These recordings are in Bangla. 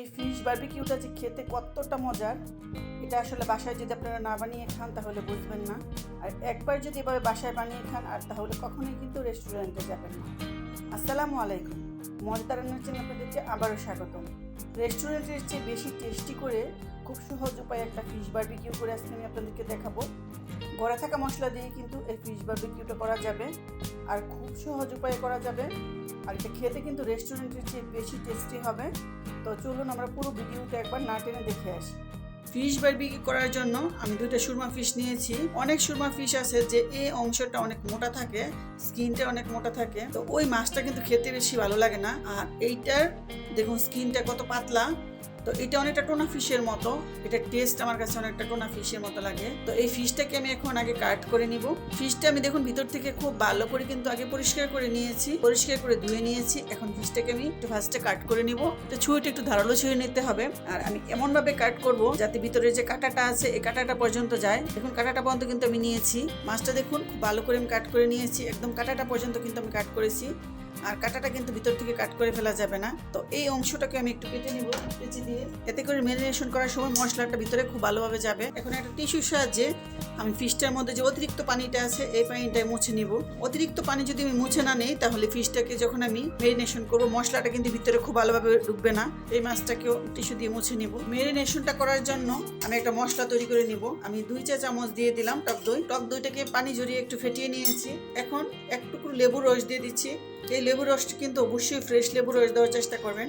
এই ফিশ বার্বিকিউটা যে খেতে কতটা মজার, এটা আসলে বাসায় যদি আপনারা না বানিয়ে খান তাহলে বুঝবেন না। আর একবার যদি এভাবে বাসায় বানিয়ে খান, আর তাহলে কখনোই কিন্তু রেস্টুরেন্টে যাবেন না। আসসালামু আলাইকুম। মজাদার রান্নার জন্য আপনাদেরকে আবারও স্বাগতম। রেস্টুরেন্টের চেয়ে বেশি টেস্টি করে খুব সহজ উপায়ে একটা ফিশ বারবিকিউ করে আজকে আমি আপনাদেরকে দেখাবো। গড়া থাকা মশলা দিয়ে কিন্তু এই ফিশ বার্বিকিউটা করা যাবে, আর খুব সহজ উপায়ে করা যাবে। আর এটা খেতে কিন্তু রেস্টুরেন্টের চেয়ে বেশি টেস্টি হবে। তো চলুন আমরা পুরো ভিডিওটা একবার না টেনে দেখে আসি। ফিশ বারবিকিউ করার জন্য আমি দুইটা সুরমা ফিশ নিয়েছি। অনেক সুরমা ফিশ আছে যে এই অংশটা অনেক মোটা থাকে, স্কিনটা অনেক মোটা থাকে। তো ওই মাছটা কিন্তু খেতে বেশি ভালো লাগে না। আর এইটার দেখুন স্কিনটা কত পাতলা। তো এটা অনেকটা টোনা ফিশের মতো। এটা টেস্ট আমার কাছে অনেকটা টোনা ফিশের মতো লাগে। তো এই ফিশটাকে আমি এখন আগে কাট করে নিব। ফিশটা আমি দেখুন ভিতর থেকে খুব ভালো করে কিন্তু আগে পরিষ্কার করে নিয়েছি, পরিষ্কার করে ধুয়ে নিয়েছি। এখন ফিশটাকে আমি একটু ফার্স্টে কাট করে নিব। তো ছুঁইটা একটু ধারালো ছুঁয়ে নিতে হবে। আর আমি এমন ভাবে কাট করব যাতে ভিতরে যে কাটাটা আছে, এই কাটাটা পর্যন্ত যায়। দেখুন কাটাটা পর্যন্ত কিন্তু আমি নিয়েছি। মাছটা দেখুন খুব ভালো করে আমি কাট করে নিয়েছি। একদম কাটাটা পর্যন্ত কিন্তু আমি কাট করেছি। আর কাটাটা কিন্তু ভিতর থেকে কাট করে ফেলা যাবে না। তো এই অংশটাকে আমি একটু কেটে নিব কেচি দিয়ে। এতে করে ম্যারিনেশন করার সময় মশলাটা ভিতরে খুব ভালোভাবে যাবে। এখন একটা টিস্যুর সাহায্যে আমি ফিশটার মধ্যে যে অতিরিক্ত পানিটা আছে, এই পানিটা মুছে নিব। অতিরিক্ত পানি যদি আমি মুছে না নেই, তাহলে ফিশটাকে যখন আমি ম্যারিনেশন করব, মশলাটা কিন্তু ভিতরে খুব ভালোভাবে ঢুকবে না। এই মাছটাকেও টিস্যু দিয়ে মুছে নিব। ম্যারিনেশনটা করার জন্য আমি একটা মশলা তৈরি করে নিব। আমি দুই চা চামচ দিয়ে দিলাম টক দই। টক দইটাকে পানি জড়িয়ে একটু ফেটিয়ে নিয়েছি। এখন এক লেবুর রস দিয়ে দিচ্ছি। এই লেবুর রসটা কিন্তু অবশ্যই ফ্রেশ লেবু রস দেওয়ার চেষ্টা করবেন।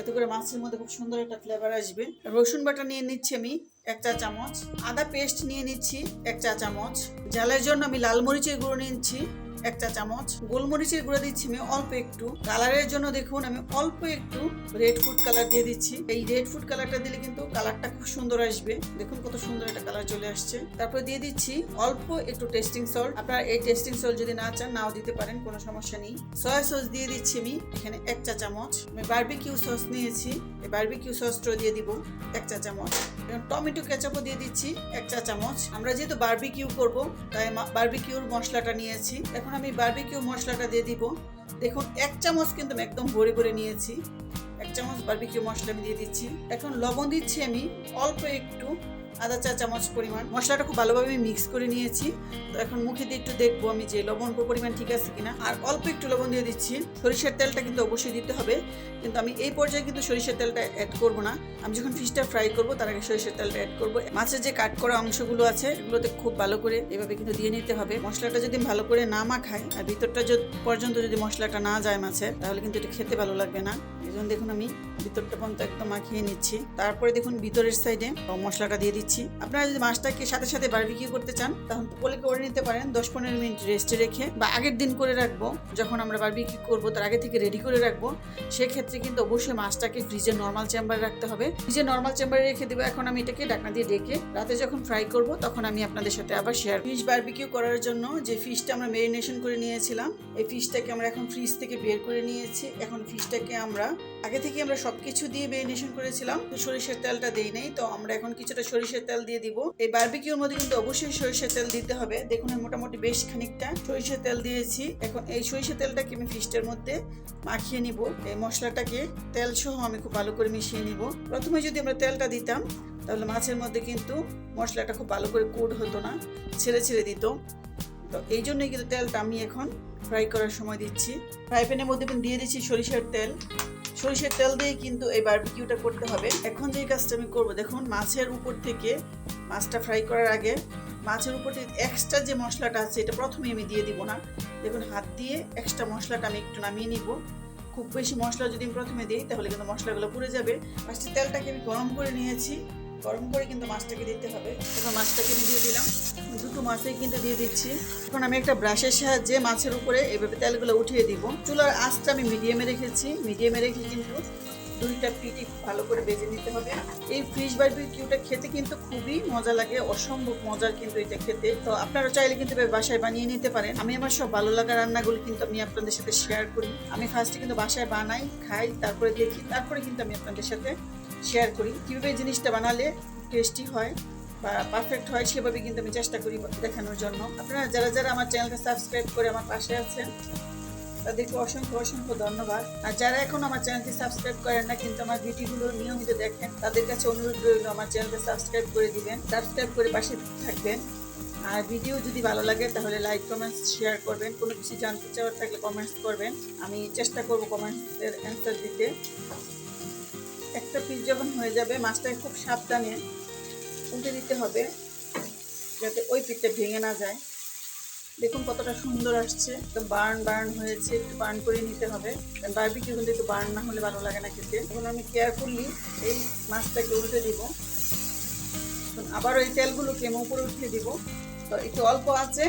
এত করে মাছের মধ্যে খুব সুন্দর একটা ফ্লেভার আসবে। রসুন বাটা নিয়ে নিচ্ছি আমি এক চা চামচ। আদা পেস্ট নিয়ে নিচ্ছি এক চা চামচ। ঝালের জন্য আমি লাল মরিচের গুঁড়ো নিচ্ছি। এক চা চামচ গোলমরিচের গুঁড়ো দিচ্ছি আমি অল্প একটু। কালারের জন্য দেখুন, আমি অল্প একটু রেড ফুড কালার দিয়ে দিচ্ছি। এই রেড ফুড কালারটা দিলে কিন্তু কালারটা খুব সুন্দর আসবে। দেখুন কত সুন্দর একটা কালার চলে আসছে। তারপর দিয়ে দিচ্ছি অল্প একটু টেস্টিং সল্ট আপনারা এই টেস্টিং সল্ট যদি না চান, নাও দিতে পারেন, কোনো সমস্যা নেই। সয়া সস দিয়ে দিচ্ছি আমি এখানে এক চা চামচ। আমি বারবিকিউ সস নিয়েছি। এই বারবিকিউ সসটাও দিয়ে দিব এক চা চামচ। টমেটো কেচাপও দিয়ে দিচ্ছি এক চা চামচ। আমরা যেহেতু বার্বিকিউ করব, তাই বার্বিকিউর মশলাটা নিয়েছি। এখন আমি বার্বিকিউ মশলাটা দিয়ে দিব। দেখুন, এক চামচ কিন্তু আমি একদম ভরে ভরে নিয়েছি। এক চামচ বার্বিকিউ মশলা আমি দিয়ে দিচ্ছি। এখন লবণ দিচ্ছি আমি অল্প একটু। আধা চা, চামচ পরিমাণ। মশলাটা খুব ভালোভাবে মিক্স করে নিয়েছি। তো এখন মুখে দিয়ে একটু দেখব আমি যে লবণ পরিমাণ ঠিক আছে কিনা। আর অল্প একটু লবণ দিয়ে দিচ্ছি। সরিষার তেলটা কিন্তু অবশ্যই দিতে হবে। কিন্তু আমি এই পর্যায়ে কিন্তু সরিষার তেলটা অ্যাড করব না। আমি যখন ফিশটা ফ্রাই করব, তার আগে সরিষার তেলটা অ্যাড করব। মাছের যে কাট করা অংশগুলো আছে, এগুলোতে খুব ভালো করে এভাবে কিন্তু দিয়ে নিতে হবে। মশলাটা যদি ভালো করে না মাখায়, আর ভিতরটা পর্যন্ত যদি মশলাটা না যায় মাছের, তাহলে কিন্তু এটা খেতে ভালো লাগবে না। এই দেখুন আমি ভিতরটা পর্যন্ত একদম মাখিয়ে নিচ্ছি। তারপরে দেখুন ভিতরের সাইডে মশলাটা দিয়ে দিচ্ছি। আপনারা যদি মাছটাকে সাথে সাথে বারবিকিউ করতে চান, তখন পোলে করে নিতে পারেন, দশ পনেরো মিনিট রেস্টে রেখে বা আগের দিন করে রাখব। যখন আমরা বারবিকিউ করব, তার আগে থেকে রেডি করে রাখব। সেক্ষেত্রে কিন্তু অবশ্যই মাছটাকে ফ্রিজে নর্মাল চেম্বারে রাখতে হবে। ফ্রিজে নর্মাল চেম্বারে রেখে দেবো, এখন আমি এটাকে ঢাকনা দিয়ে ডেকে রাতে যখন ফ্রাই করব, তখন আমি আপনাদের সাথে আবার শেয়ার ফিশ বারবিকিউ করার জন্য যে ফিশটা আমরা মেরিনেশন করে নিয়েছিলাম, এই ফিশটাকে আমরা এখন ফ্রিজ থেকে বের করে নিয়েছি। এখন ফিশটাকে আমরা আগে থেকে আমরা সবকিছু দিয়ে মেরিনেশন করেছিলাম, তো সরিষার তেলটা দেই নাই, তো আমরা এখন কিছুটা সরিষার তেল দিয়ে দিব। এই বারবিকিউর মধ্যে কিন্তু অবশ্যই সরিষার তেল দিতে হবে। দেখুন, আমি মোটামুটি বেশ খানিকটা সরিষার তেল দিয়েছি। এখন এই সরিষার তেলটাকে আমি ফিশটার মধ্যে মাখিয়ে নিব। এই মশলাটাকে তেল সহ আমি খুব ভালো করে মিশিয়ে নিব। প্রথমে যদি আমরা তেলটা দিতাম, তাহলে মাছের মধ্যে কিন্তু মশলাটা খুব ভালো করে কোট হতো না, ছেড়ে ছেড়ে দিত। তো এই জন্যই কিন্তু তেলটা আমি এখন ফ্রাই করার সময় দিচ্ছি। ফ্রাই প্যানের মধ্যে দিয়ে দিচ্ছি সরিষার তেল। সরিষার তেল দিয়ে কিন্তু এই বারবিকিউটা করতে হবে। এখন যে কাজটা আমি করব, দেখুন, মাছের উপর থেকে মাছটা ফ্রাই করার আগে মাছের উপর থেকে এক্সট্রা যে মশলাটা আছে, এটা প্রথমে আমি দিয়ে দিব না। দেখুন, হাত দিয়ে এক্সট্রা মশলাটা আমি একটু নামিয়ে নিব। খুব বেশি মশলা যদি আমি প্রথমে দিই, তাহলে কিন্তু মশলাগুলো পুড়ে যাবে। ফার্স্টে তেলটাকে আমি গরম করে নিয়েছি। গরম করে কিন্তু মাছটাকে দিতে হবে। এখন মাছটাকে আমি দিয়ে দিলাম। দুটো মাছই কিন্তু দিয়ে দিচ্ছি। এখন আমি একটা ব্রাশের সাহায্যে মাছের উপরে এভাবে তেলগুলো উঠিয়ে দিব। চুলার আঁচটা আমি মিডিয়ামে রেখেছি। মিডিয়ামে রেখে কিন্তু দুইটা পিটি ভালো করে বেজে নিতে হবে। এই ফ্রিজ ফিশ বারবিকিউটা খেতে কিন্তু খুবই মজা লাগে। অসম্ভব মজার কিন্তু এটা খেতে। তো আপনারা চাইলে কিন্তু বাসায় বানিয়ে নিতে পারেন। আমি আমার সব ভালো লাগা রান্নাগুলো কিন্তু আমি আপনাদের সাথে শেয়ার করি। আমি ফার্স্টে কিন্তু বাসায় বানাই, খাই, তারপরে দেখি, তারপরে কিন্তু আমি আপনাদের সাথে শেয়ার করি। কীভাবে জিনিসটা বানালে টেস্টি হয় বা পারফেক্ট হয় সেভাবে কিন্তু আমি চেষ্টা করি দেখানোর জন্য। আপনারা যারা যারা আমার চ্যানেলটা সাবস্ক্রাইব করে আমার পাশে আছেন, তাদেরকে অসংখ্য অসংখ্য ধন্যবাদ। আর যারা এখন আমার চ্যানেলটি সাবস্ক্রাইব করেন না, কিন্তু আমার ভিডিওগুলো নিয়মিত দেখেন, তাদের কাছে অনুরোধ রইল আমার চ্যানেলটি সাবস্ক্রাইব করে দিবেন সাবস্ক্রাইব করে পাশে থাকবেন। আর ভিডিও যদি ভালো লাগে, তাহলে লাইক কমেন্টস শেয়ার করবেন। কোনো কিছু জানতে চাওয়ার থাকলে কমেন্টস করবেন। আমি চেষ্টা করব কমেন্টসের অ্যান্সার দিতে। একটা পিস যখন হয়ে যাবে, মাছটাকে খুব সাবধানে উল্টে দিতে হবে, যাতে ওই পিঠটা ভেঙে না যায়। দেখুন কতটা সুন্দর আসছে, একদম বার্ন বার্ন হয়েছে, একটু বার্ন করে নিতে হবে। বারবিকিউ কিন্তু একটু বার্ন না হলে ভালো লাগে না খেতে। এখন আমি কেয়ারফুলি এই মাছটাকে উল্টে দিব। আবার ওই তেলগুলোকে আমি উপরে উঠিয়ে দিব। তো একটু অল্প আছে,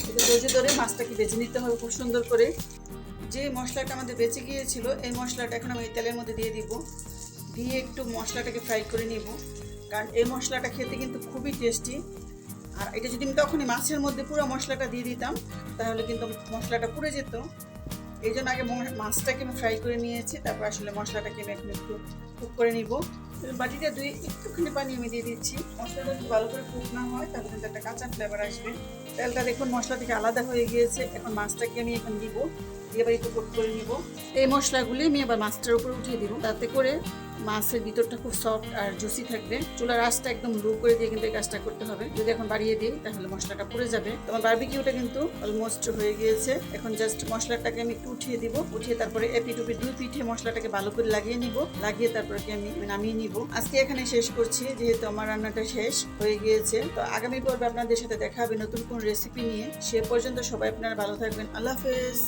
একটু ধৈর্য ধরে মাছটাকে বেছে নিতে হবে খুব সুন্দর করে। যে মশলাটা আমাদের বেঁচে গিয়েছিল, এই মশলাটা এখন আমি এই তেলের মধ্যে দিয়ে দিব। দিয়ে একটু মশলাটাকে ফ্রাই করে নিব। কারণ এই মশলাটা খেতে কিন্তু খুবই টেস্টি আর এটা যদি আমি তখনই মাছের মধ্যে পুরো মশলাটা দিয়ে দিতাম, তাহলে কিন্তু মশলাটা পুড়ে যেত। এই জন্য আগে মাছটাকে আমি ফ্রাই করে নিয়েছি, তারপর আসলে মশলাটাকে আমি এখন একটু কুক করে নিব। বাটিটা দুই একটুখানি পানি আমি দিয়ে দিচ্ছি। মশলাটা যদি ভালো করে কুক না হয়, তাহলে কিন্তু একটা কাঁচা ফ্লেভার আসবে। তেলটা দেখুন মশলা থেকে আলাদা হয়ে গিয়েছে। এখন মাছটাকে আমি এখন দিব। এবার একটু করে নিব। এই মশলাগুলি আমি আবার মাছটার উপরে উঠিয়ে দিব। তাতে করে মাছের ভিতরটা খুব সফট আর জুসি থাকবে। চুলার আঁচটা একদম লো করে দিয়ে কিন্তু এই কাজটা করতে হবে। যদি এখন বাড়িয়ে দিই, তাহলে মশলাটা পড়ে যাবে। তোমার বারবিকিউটা কিন্তু অলমোস্ট হয়ে গিয়েছে। এখন জাস্ট মশলাটাকে আমি একটু উঠিয়ে দিব। উঠিয়ে তারপরে এপি টুপি দুই পিঠে মশলাটাকে ভালো করে লাগিয়ে নিব। লাগিয়ে তারপরে আমি নামিয়ে নিব। আজকে এখানে শেষ করছি, যেহেতু আমার রান্নাটা শেষ হয়ে গিয়েছে। তো আগামী পর্বে আপনাদের সাথে দেখা হবে নতুন কোন রেসিপি নিয়ে। সে পর্যন্ত সবাই আপনারা ভালো থাকবেন। আল্লাহ হাফেজ।